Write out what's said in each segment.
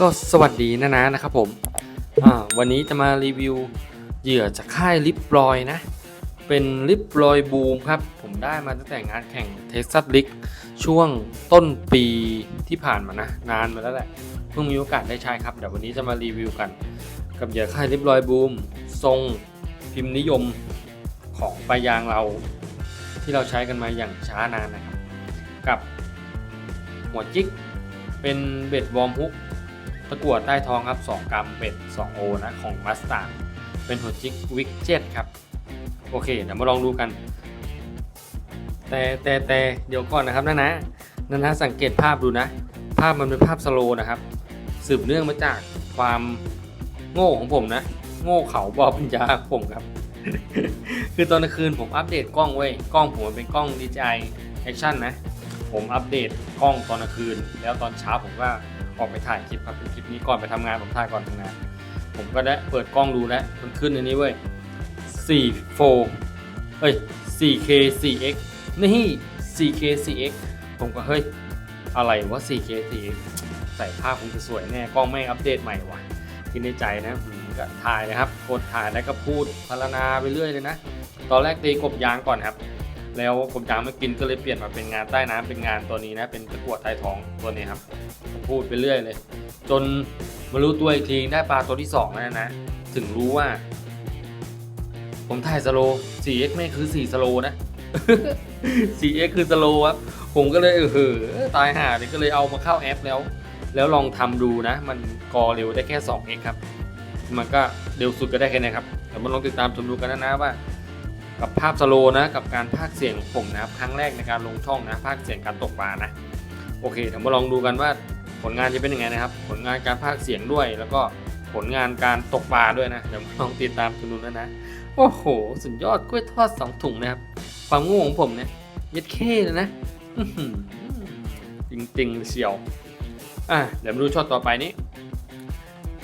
ก็สวัสดีนะนะนะครับผมอ่าวันนี้จะมารีวิวเหยื่อจากค่ายลิปลอยนะ เป็นลิปลอยบูมครับ ผมได้มาตั้งแต่งานแข่งเท็กซัสลิกช่วงต้นปีที่ผ่านมานะ นานมาแล้วแหละ เพิ่งมีโอกาสได้ใช้ครับเดี๋ยววันนี้จะมารีวิวกัน กับเหยื่อค่ายลิปลอยบูมทรงพิมพ์นิยมของปลายางเราที่เราใช้กันมาอย่างช้านานนะครับ กับหัวจิกเป็นเบ็ดวอร์มฮุก ตะกั่วใต้ท้องครับ 2 กรัมเบ็ด2โอนะของมัสตาร์เป็นหัวจิกวิกเจ็ตครับ โอเค เดี๋ยวมาลองดูกัน แต่แต่แต่เดี๋ยวก่อนนะครับนะนะนะนะสังเกตภาพดูนะ ภาพมันเป็นภาพสโลนะครับ สืบเนื่องมาจากความโง่ของผมนะ โง่เขาบอปัญญาผมครับ คือตอนกลางคืนผมอัปเดตกล้องเว้ย กล้องผมเป็นกล้อง DJI Action นะ ผมอัปเดตกล้องตอนกลางคืน แล้วตอนเช้าผมก็ ออกไปถ่ายคลิปครับเป็นคลิปนี้ก่อนไปทำงานผมถ่ายก่อนทำงาน ผมก็ได้เปิดกล้องดูแล้วมันขึ้นในนี้เว้ย4 4เอ้ย 4K 4X นี่ 4K 4X ผมก็เฮ้ยอะไรวะ 4K 4X ใส่ภาพคงจะสวยแน่กล้องไม่อัปเดตใหม่ว่ะคิดในใจนะก็ถ่ายนะครับกดถ่ายแล้วก็พูดพรรณนาไปเรื่อยเลยนะ ตอนแรกตีกบยางก่อนครับ แล้วผมจางไม่กินก็เลยเปลี่ยนมาเป็นงานใต้น้ำเป็นงานตัวนี้นะ เป็นตะกั่วไทยทองตัวนี้ครับผมพูดไปเรื่อยเลย จนมารู้ตัวอีกทีได้ปลาตัวที่สองแล้วนะ ถึงรู้ว่า ผมถ่ายสโล 4x ไม่คือ4สโลนะ 4x คือสโลครับผมก็เลยเออเหอตายห่าเลยก็เลยเอามาเข้าแอปแล้ว แล้วลองทำดูนะ มันกอเร็วได้แค่ 2x ครับ มันก็เร็วสุดก็ได้แค่นี้ครับเดี๋ยวมาลองติดตามชมดูกันนะนะว่า กับภาพสโลนะกับการพากเสียงของผมนะครับครั้งแรกในการลงช่องนะพากเสียงการตกปลานะโอเคเดี๋ยวมาลองดูกันว่าผลงานจะเป็นยังไงนะครับ ผลงานการพากเสียงด้วย แล้วก็ผลงานการตกปลาด้วยนะเดี๋ยวมาลองติดตามชมดูนะนะโอ้โหสุดยอดกล้วยทอดสองถุงนะครับความโง่ของผมเนี่ยยัดเข้เลยนะอื้อหือจริงๆเชียวอะเดี๋ยวมาดูช็อตต่อไปนี้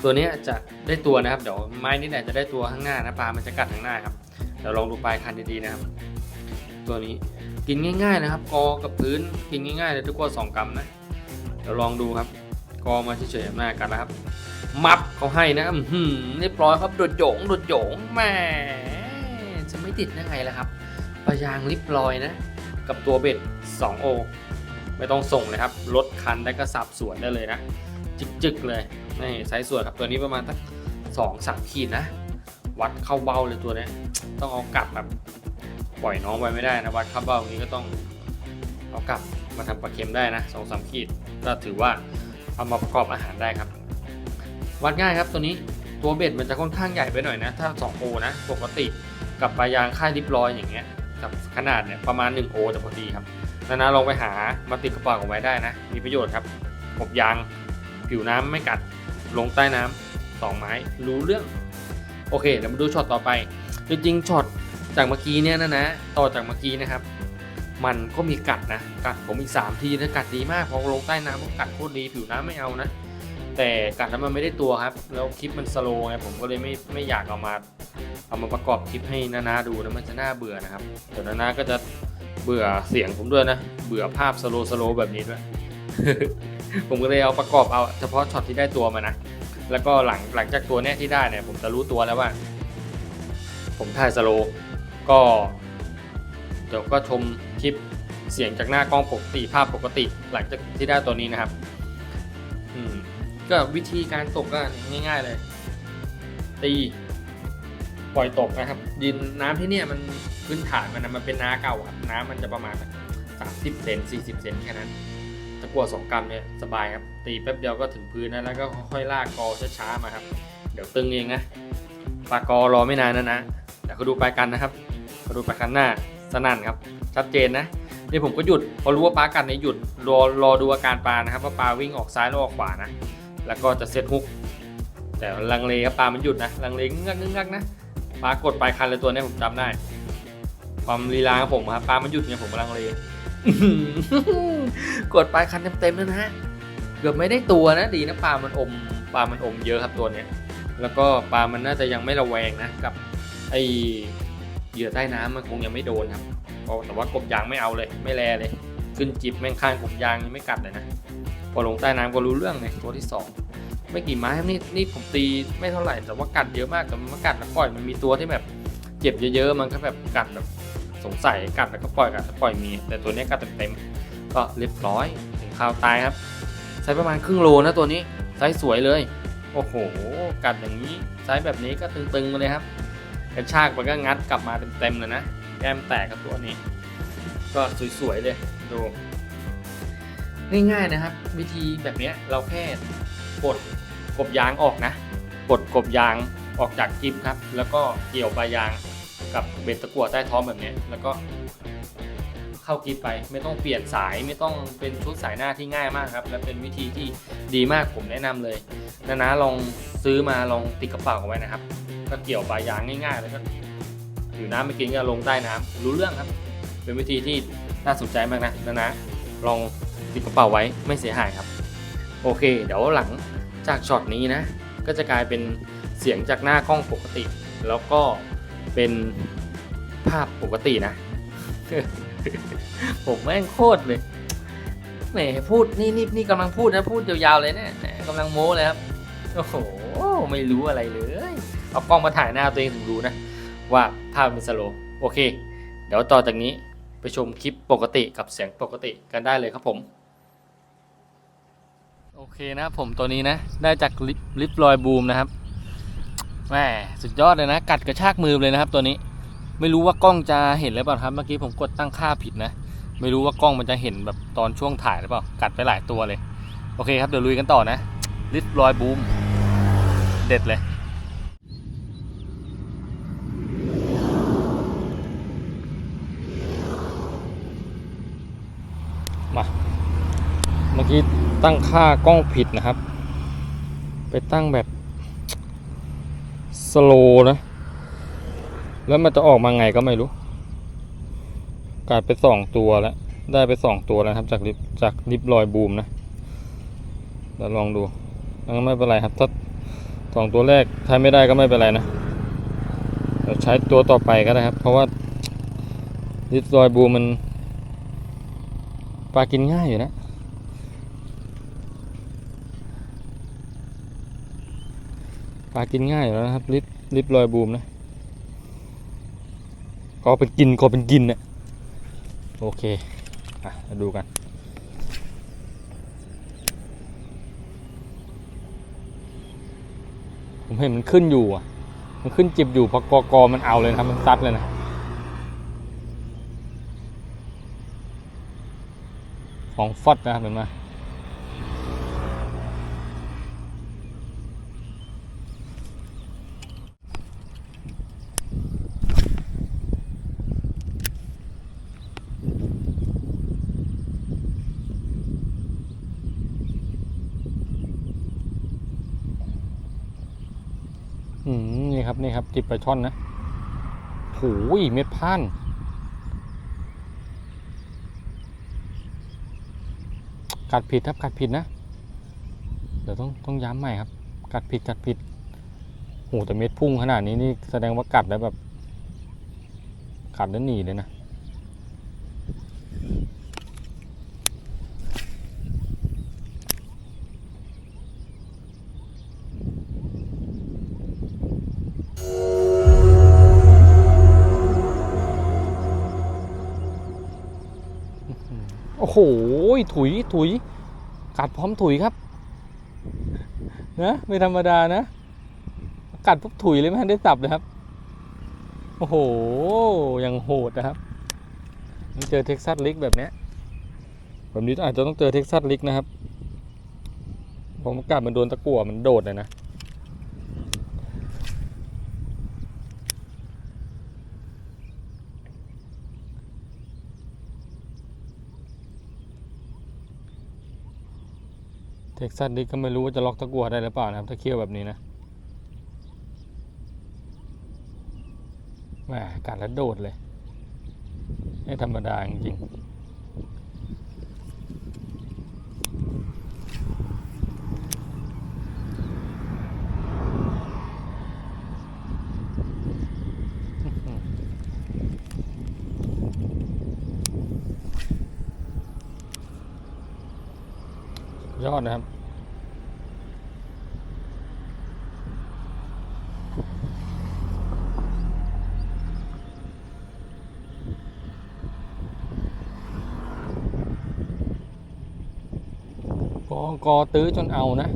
ตัวนี้จะได้ตัวนะครับ เดี๋ยวไม้นี่แหละจะได้ตัวข้างหน้านะปลามันจะกัดข้างหน้าครับ เดี๋ยวลองดูปลายคันดีๆนะครับ ตัวนี้กินง่าย ๆนะครับ กอกับพื้นกินง่ายๆเลยทุกคนสองกรัมนะเดี๋ยวลองดูครับ กอมาเฉยๆหน้ากันแล้วครับ มับเขาให้นะอื้อหือเรียบร้อยครับโดดโยงโดดโยงแหมจะไม่ติดได้ไงล่ะครับปลายางลิบลอยนะ กับตัวเบ็ด 2O ไม่ต้องส่งเลยครับลดคันได้ก็สับสวนได้เลยนะ จึกๆเลยนี่ไซส์สวยครับตัวนี้ประมาณสักสองสามขีดนะ วัดเข้าเบ้าเลยตัวนี้ต้องเอากลับแบบปล่อยน้องไว้ไม่ได้นะวัดเข้าเบ้าอย่างนี้ก็ต้องเอากลับมาทำปลาเค็มได้นะสองสามขีดก็ถือว่าเอามาประกอบอาหารได้ครับ วัดง่ายครับตัวนี้ตัวเบ็ดมันจะค่อนข้างใหญ่ไปหน่อยนะ ถ้า2โอนะปกติกับปลายางค่ายริบลอยอย่างเงี้ยกับขนาดเนี่ยประมาณ1โอจะพอดีครับนานาลองไปหามาติดกระเป๋าเอาไว้ได้นะ มีประโยชน์ครับกบยางผิวน้ำไม่กัดลงใต้น้ำสองไม้รู้เรื่อง โอเคเดี๋ยวมาดูช็อตต่อไป จริงๆช็อตจากเมื่อกี้เนี่ยนะนะต่อจากเมื่อกี้นะครับ มันก็มีกัดนะกัดผมอีก 3 ทีนะกัดดีมากพอลงใต้น้ำก็กัดโคตรดีผิวน้ำไม่เอานะ แต่กัดแล้วมันไม่ได้ตัวครับ แล้วคลิปมันสโลว์ไงผมก็เลยไม่ไม่อยากเอามาเอามาประกอบคลิปให้นานาดูนะมันจะน่าเบื่อนะครับเดี๋ยวนานาก็จะเบื่อเสียงผมด้วยนะ เบื่อภาพสโลว์สโลว์แบบนี้ด้วย ผมก็เลยเอาประกอบเอาเฉพาะช็อตที่ได้ตัวมานะ แล้วก็หลังหลังจากตัวเนี้ยที่ได้เนี่ยผมจะรู้ตัวแล้วว่า ผมถ่ายสโลก็ เดี๋ยวก็ชมคลิปเสียงจากหน้ากล้องปกติภาพปกติ หลังจากที่ได้ตัวนี้นะครับ อืมก็วิธีการตกก็ง่าย ๆเลย ตีปล่อยตกนะครับ ดินน้ำที่เนี่ยมันพื้นฐานมันนะมันเป็นน้าเก่าครับน้ำมันจะประมาณสามสิบเซนสี่สิบเซนแค่นั้น ตะกั่วสองกรัมเนี่ยสบายครับ ตีแป๊บเดียวก็ถึงพื้นนะแล้วก็ค่อยลากกอช้าๆมาครับ เดี๋ยวตึงเองนะปลากอรอไม่นานนะนะเดี๋ยวเขาดูปลายกันนะครับเขาดูปลายกันหน้าสนั่นครับ ชัดเจนนะนี่ผมก็หยุดพอรู้ว่าปลากัดเนี่ยหยุดรอรอดูอาการปลานะครับว่าปลาวิ่งออกซ้ายหรือออกขวานะแล้วก็จะเซตฮุก แต่ลังเลครับปลามันหยุดนะลังเลงักงักนะปลากดปลายคันเลยตัวเนี้ยผมจำได้ ความลีลาของผมครับปลามันหยุดเนี่ยผมลังเล กดปลายคันเต็มๆเลยนะฮะเกือบไม่ได้ตัวนะดีนะปลามันอมปลามันอมเยอะครับตัวเนี้ย แล้วก็ปลามันน่าจะยังไม่ระแวงนะกับไอเหยื่อใต้น้ำมันคงยังไม่โดนครับแต่ว่ากบยางไม่เอาเลย ไม่แลเลย ขึ้นจิบแม่งข้างกบยางยังไม่กัดเลยนะพอลงใต้น้ำก็รู้เรื่องเลยตัวที่สองไม่กี่ไม้นี่นี่ผมตีไม่เท่าไหร่แต่ว่ากัดเยอะมากแต่มันกัดแล้วปล่อยมันมีตัวที่แบบเจ็บเยอะๆมันก็แบบกัดแบบ สงสัยกัดแล้วก็ปล่อยกัดแล้วปล่อยมี แต่ตัวนี้กัดเต็มๆก็เรียบร้อยถึงคราวตายครับไซส์ประมาณครึ่งโลนะตัวนี้ไซส์สวยเลย โอ้โห กัดอย่างนี้ไซส์แบบนี้ก็ตึงๆมาเลยครับกระชากมันก็งัดกลับมาเต็มๆเลยนะแก้มแตกกับตัวนี้ ก็สวยๆเลยดูง่ายๆนะครับ วิธีแบบนี้เราแค่ปลดกบยางออกนะปลดกบยางออกจากกิ๊บครับ แล้วก็เกี่ยวปลายาง กับเบ็ดตะกั่วใต้ท้องแบบนี้แล้วก็เข้ากิ๊บไป ไม่ต้องเปลี่ยนสายไม่ต้องเป็นชุดสายหน้าที่ง่ายมากครับ และเป็นวิธีที่ดีมากผมแนะนำเลยนะนะลองซื้อมาลองติดกระเป๋าไว้นะครับ ก็เกี่ยวปลายยางง่ายๆแล้วก็อยู่น้ำไม่กินก็ลงใต้น้ำรู้เรื่องครับ เป็นวิธีที่น่าสนใจมากนะนะนะลองติดกระเป๋าไว้ไม่เสียหายครับ โอเค เดี๋ยวหลังจากช็อตนี้นะ ก็จะกลายเป็นเสียงจากหน้ากล้องปกติ แล้วก็ เป็นภาพปกตินะ ผมแม่งโคตรเลยแหมพูดนี่นี่นี่กำลังพูดนะพูดยาวๆเลยเนี่ยกำลังโม้เลยครับโอ้โหไม่รู้อะไรเลย เอากล้องมาถ่ายหน้าตัวเองถึงรู้นะ ว่าภาพเป็นสโลว์โอเค เดี๋ยวต่อจากนี้ไปชมคลิปปกติกับเสียงปกติกันได้เลยครับผม โอเคนะผมตัวนี้นะ ได้จากลิปลิปลอยบูมนะครับ แหมสุดยอดเลยนะ กัดกระชากมือเลยนะครับ ตัวนี้ ไม่รู้ว่ากล้องจะเห็นหรือเปล่าครับเมื่อกี้ผมกดตั้งค่าผิดนะ ไม่รู้ว่ากล้องมันจะเห็นแบบตอนช่วงถ่ายหรือเปล่า กัดไปหลายตัวเลย โอเคครับเดี๋ยวลุยกันต่อนะลิปลอยบูมเด็ดเลยมาเมื่อกี้ตั้งค่ากล้องผิดนะครับ ไปตั้งแบบ สโลนะ แล้วมันจะออกมาไงก็ไม่รู้กลายไปสองตัวแล้ว ได้ไปสองตัวแล้วครับ จากลิฟจากลิฟลอยบูมนะเดี๋ยวลองดูแล้วไม่เป็นไรครับ ถ้าสองตัวแรกใช้ไม่ได้ก็ไม่เป็นไรนะเดี๋ยวใช้ตัวต่อไปก็ได้ครับ เพราะว่าลิฟลอยบูมมันปลากินง่ายอยู่นะ ปลากินง่ายอยู่แล้วนะครับ ลิปลิปลอยบูมนะก็เป็นกินก็เป็นกินเนี่ยโอเค อะมาดูกัน ผมเห็นมันขึ้นอยู่อะ มันขึ้นจิบอยู่พอกอกอมันเอาเลยนะครับ มันซัดเลยนะของฟอดนะครับเห็นไหมอืม นี่ครับนี่ครับจิบปลาช่อนนะโหยเม็ดพันกัดผิดครับกัดผิดนะ เดี๋ยวต้องต้องย้ำใหม่ครับ กัดผิดกัดผิดโหแต่เม็ดพุ่งขนาดนี้นี่แสดงว่ากัดแล้วแบบ กัดแล้วหนีเลยนะ โหถุยถุยกัดพร้อมถุยครับนะไม่ธรรมดานะกัดปุ๊บถุยเลยไม่ทันได้สับเลยครับโอ้โหยังโหดนะครับเจอเท็กซัสลิกแบบนี้แบบนี้อาจจะต้องเจอเท็กซัสลิกนะครับผมกัดมันโดนตะกั่วมันโดดเลยนะ ท็กซัสดิกก็ไม่รู้ว่าจะล็อกตะกั่วได้หรือเปล่านะครับ ถ้าเคี่ยวแบบนี้นะแหมกัดแล้วโดดเลยไม่ธรรมดาจริงๆ อดนะครับ กอกอตื้อจนเอานะ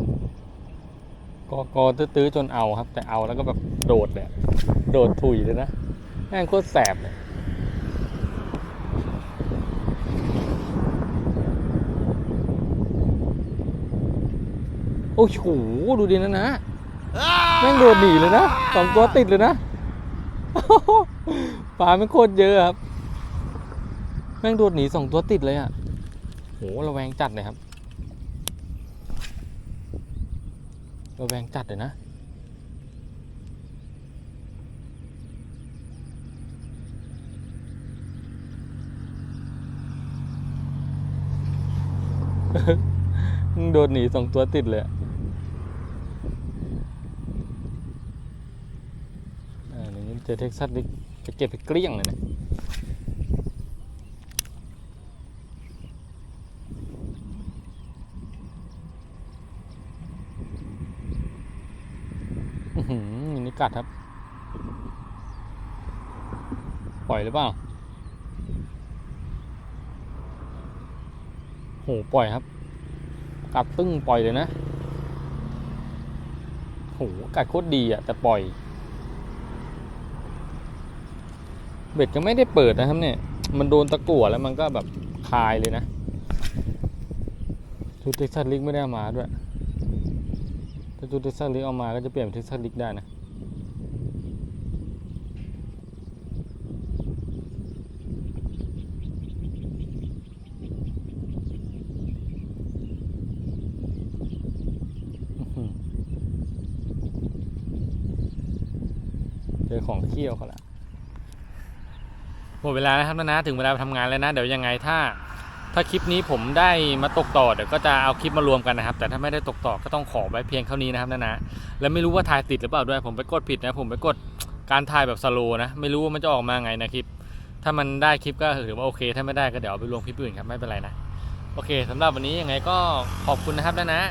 กอกอตื้อตื้อจนเอาครับ แต่เอาแล้วก็แบบโดดเลยโดดถุยเลยนะแม่งโคตรแสบเลย โอ้โหดูดินะนะแม่งโดดหนีเลยนะสองตัวติดเลยนะปลาไม่งโคตรเยอะครับ แม่งโดดหนีสองตัวติดเลยอะโหระแวงจัดเลยครับระแวงจัดเลยนะมึงโดดหนีสองตัวติดเลยอะอ่าอย่างนี้ เจอเท็กซัสดิจะเก็บไปเกลี้ยงเลยนะอื้อหืออันนี้กัดครับ ปล่อยหรือเปล่าโหปล่อยครับ กัดตึ้งปล่อยเลยนะโหกัดโคตรดีอะแต่ปล่อย เบ็ดก็ไม่ได้เปิดนะครับเนี่ย มันโดนตะกั่วแล้วมันก็แบบคายเลยนะทูเท็กซัสลิกไม่ได้เอามาด้วย ถ้าทูเท็กซัสลิกเอามาก็จะเปลี่ยนเป็นเท็กซัสลิกได้นะเจอของเคี่ยวเขาละ มดเวลาแล้วครับนะนะถึงเวลาไปทำงานแล้วนะ เดี๋ยวยังไงถ้า ถ้าคลิปนี้ผมได้มาตกต่อเดี๋ยวก็จะเอาคลิปมารวมกันนะครับ แต่ถ้าไม่ได้ตกต่อก็ต้องขอไว้เพียงเท่านี้นะครับนะนะแล้วไม่รู้ว่าถ่ายติดหรือเปล่าด้วยผมไปกดผิดนะ ผมไปกดการถ่ายแบบสโลนะไม่รู้ว่ามันจะออกมาไงนะคลิป ถ้ามันได้คลิปก็ถือว่าโอเค ถ้าไม่ได้ก็เดี๋ยวเอาไปลงคลิปอื่นครับไม่เป็นไรนะโอเคสำหรับวันนี้ยังไงก็ขอบคุณนะครับนะนะ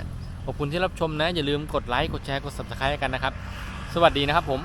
ขอบคุณที่รับชมนะ อย่าลืมกดไลค์กดแชร์กด subscribe กันนะครับ สวัสดีนะครับผม